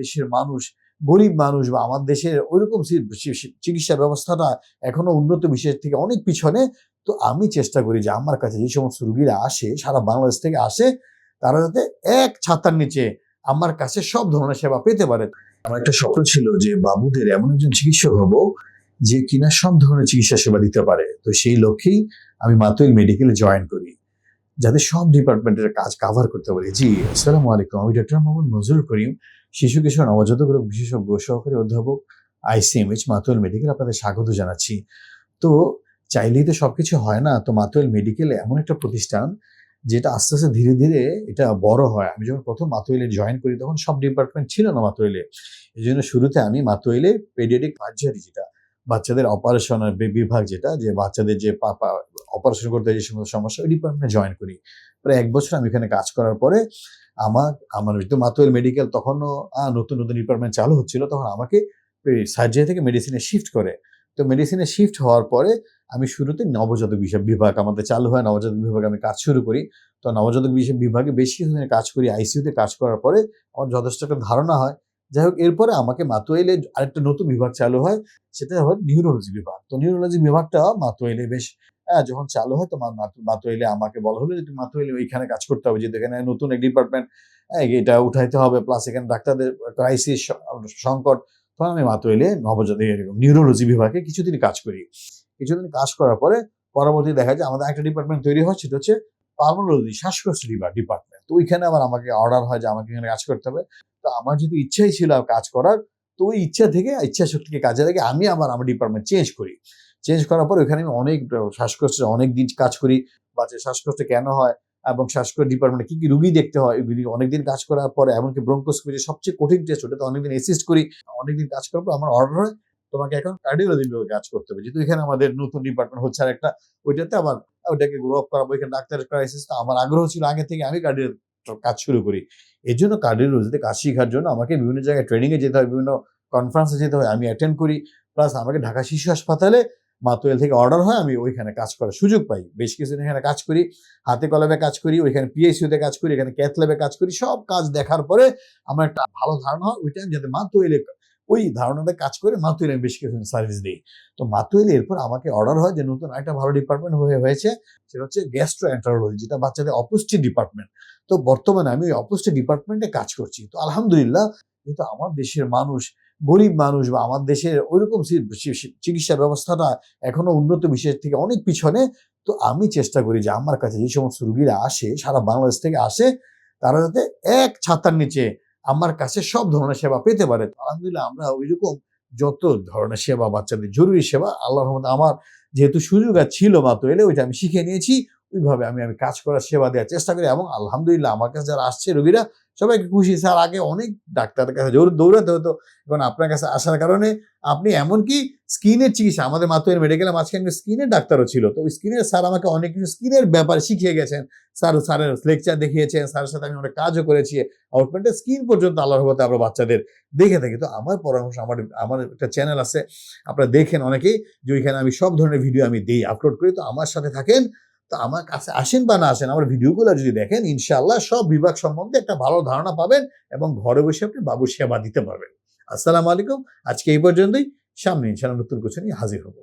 দেশের মানুষ, গরিব মানুষ বা আমার দেশের ওইরকম চিকিৎসা ব্যবস্থাটা এখনও উন্নত বিশ্বের থেকে অনেক পিছনে, তো আমি চেষ্টা করি যে আমার কাছে যে সমস্ত রুগীরা আসে, সারা বাংলাদেশ থেকে আসে, তারা যাতে এক ছাতার নিচে আমার কাছে সব ধরনের সেবা পেতে পারে। আমার একটা স্বপ্ন ছিল যে বাবুদের এমন একজন চিকিৎসক হব যে কিনা সব ধরনের চিকিৎসা সেবা দিতে পারে। তো সেই লক্ষ্যেই আমি মাতুইল মেডিকেলে জয়েন করি। যাতে সব ডিপার্টমেন্টের কাজ কাভার করতে পারি। জি, আসসালামু আলাইকুম। আমি ডক্টর মোহাম্মদ নজরুল করিম, শিশু কিশোর নবজাতক রোগ বিশেষজ্ঞ সহকারী অধ্যাপক আইসিএমএইচ মাতুয়েল মেডিকেল আপনাদের স্বাগত জানাচ্ছি। তো চাইলেই তো সব কিছু হয় না। তো মাতুয়েল মেডিকেল এমন একটা প্রতিষ্ঠান যেটা আস্তে আস্তে ধীরে ধীরে এটা বড় হয়। আমি যখন প্রথম মাতুয়েলে জয়েন করি তখন সব ডিপার্টমেন্ট ছিল না মাতুয়েলে। এই জন্য শুরুতে আমি মাতুয়েলে পেডিয়াটিক সার্জারি যেটা বাচ্চাদের অপারেশনের বিভাগ যেটা, যে বাচ্চাদের যে অপারেশন করতে যে সমস্ত সমস্যা, ওই ডিপার্টমেন্টে জয়েন করি। প্রায় এক বছর আমি এখানে কাজ করার পরে আমার আমার যেহেতু মাতুয়েল মেডিকেল তখনও নতুন নতুন ডিপার্টমেন্ট চালু হচ্ছিল, তখন আমাকে সার্জারি থেকে মেডিসিনে শিফট করে। তো মেডিসিনে শিফট হওয়ার পরে আমি শুরুতে নবজাতক বিষয় বিভাগ আমাদের চালু হয়, নবজাতক বিভাগে আমি কাজ শুরু করি। তো নবজাতক বিষয় বিভাগে বেশ কিছুদিন কাজ করি আইসিইউতে কাজ করার পরে আমার যথেষ্ট একটা ধারণা হয় যাই হোক এরপরে আমাকে মাতুয়েলে আরেকটা নতুন বিভাগ চালু হয় সেটা হয় নিউরোলজি বিভাগ। তো নিউরোলজি বিভাগটা মাতুয়েলে বেশ হ্যাঁ, যখন চালু হয় তো মা- মাতু- আমাকে বলা হলো যে তুমি মাতুয়েলে ওইখানে কাজ করতে হবে যেহেতু এখানে নতুন এক ডিপার্টমেন্ট এটা উঠাইতে হবে প্লাস এখানে ডাক্তারদের ক্রাইসিস সংকট। তখন আমি মাতুয়েলে নবজাতক নিউরোলজি বিভাগে কিছুদিন কাজ করি। কিছুদিন কাজ করার পরে পরবর্তী দেখা যায় আমাদের একটা ডিপার্টমেন্ট তৈরি হয় সেটা হচ্ছে পালমোলজি শ্বাসকষ্ট ডিপার্টমেন্ট তো ওইখানে আবার আমাকে অর্ডার হয় যে আমাকে এখানে কাজ করতে হবে। তো আমার যদি ইচ্ছাই ছিল কাজ করার, তো ওই ইচ্ছা থেকে ইচ্ছা শক্তিকে কাজে লাগে আমি আমার আমার ডিপার্টমেন্ট চেঞ্জ করি। চেঞ্জ করার পর ওখানে আমি অনেক শ্বাসকষ্ট, অনেক দিন কাজ করি। বাচ্চার শ্বাসকষ্ট কেন হয়? এবং শ্বাসকষ্ট ডিপার্টমেন্টে কি কি রুগী দেখতে হয়? এগুলি অনেকদিন কাজ করার পরে, এমনকি ব্রঙ্কোস্কোপি সবচেয়ে কঠিন টেস্ট ওটা তো অনেকদিন অ্যাসিস্ট করি। অনেকদিন কাজ করার পর আমার অর্ডার হয়, তোমাকে এখন কার্ডিওলজি বিভাগে কাজ করতে হবে। যেহেতু এখানে আমাদের নতুন ডিপার্টমেন্ট হচ্ছে আর একটা ওইটাতে আবার, ওইটাকে গ্রো আপ করাবো। এখানে ডাক্তারের ক্রাইসিস আমার আগ্রহ ছিল আগে থেকে আমি কার্ডিও কাজ শুরু করি। এই জন্য কার্ডিওলজিতে কাজ শেখার জন্য আমাকে বিভিন্ন জায়গায় ট্রেনিংয়ে যেতে হয়, বিভিন্ন কনফারেন্সে যেতে হয়, আমি অ্যাটেন্ড করি। প্লাস আমাকে ঢাকা শিশু হাসপাতালে মাতুয়েল থেকে অর্ডার হয়, আমি ওইখানে কাজ করার সুযোগ পাই। বেশ কিছুদিন এখানে কাজ করি, হাতে কলমে কাজ করি, ওইখানে পিএসইউতে কাজ করি, এখানে ক্যাথ ল্যাবে কাজ করি, সব কাজ দেখার পরে আমার একটা ভালো ধারণা হয়, ওই টাইম যাতে মাতুয়েলে ওই ধারণাটা কাজ করে মাতুয়েলে আমি বেশ কিছু সার্ভিস দিই। তো মাতুয়েলে এরপর আমাকে অর্ডার হয় যে নতুন একটা ভালো ডিপার্টমেন্ট হয়ে হয়েছে, সেটা হচ্ছে গ্যাস্ট্রো এন্টারোলজি যেটা বাচ্চাদের অপুষ্টি ডিপার্টমেন্ট তো বর্তমানে আমি ওই অপুষ্টি ডিপার্টমেন্টে কাজ করছি। তো আলহামদুলিল্লাহ কিন্তু আমার দেশের মানুষ, গরিব মানুষ বা আমার দেশের ওইরকম চিকিৎসা ব্যবস্থাটা এখনও উন্নত বিশ্বের থেকে অনেক পিছনে, তো আমি চেষ্টা করি যে আমার কাছে যে সমস্ত রুগীরা আসে, সারা বাংলাদেশ থেকে আসে, তারা যাতে এক ছাতার নিচে আমার কাছে সব ধরনের সেবা পেতে পারে। আলহামদুলিল্লাহ আমরা ওইরকম যত ধরনের সেবা, বাচ্চাদের জরুরি সেবা আল্লাহ রহমতে আমার যেহেতু সুযোগ ছিল মাত্র, এলে ওইটা আমি শিখে নিয়েছি। ওইভাবে আমি আমি কাজ করার সেবা দেওয়ার চেষ্টা করি এবং আলহামদুলিল্লাহ আমার কাছে যারা আসছে রোগীরা সবাইকে খুশি। স্যার, আগে অনেক ডাক্তারের কাছে জোর দৌড়াতে হতো। এখন আপনার কাছে আসার কারণে আপনি এমনকি স্কিনের চিকিৎসা, আমাদের মাতুয়ের মেডিকেলে মাঝখানে স্কিনের ডাক্তারও ছিল। তো ওই স্কিনের স্যার আমাকে অনেক কিছু স্কিনের ব্যাপারে শিখিয়ে গেছেন। স্যার, স্যারের লেকচার দেখিয়েছেন, স্যারের সাথে আমি অনেক কাজও করেছি। আউটমেন্টের স্কিন পর্যন্ত আল্লাহর হতে আমরা বাচ্চাদের দেখে থাকি। তো আমার পরামর্শ, আমার আমার একটা চ্যানেল আছে, আপনারা দেখেন অনেকেই যে ওইখানে আমি সব ধরনের ভিডিও আমি দিই আপলোড করি। তো আমার সাথে থাকেন তো আমার কাছে আসেন বা না আসেন, আমার ভিডিওগুলো যদি দেখেন ইনশাল্লাহ সব বিভাগ সম্বন্ধে একটা ভালো ধারণা পাবেন এবং ঘরে বসে আপনি বাবু সেবা দিতে পারবেন। আসসালামু আলাইকুম, আজকে এই পর্যন্তই। সামনে ইনশাল্লাহ নতুন কিছু নিয়ে হাজির হব।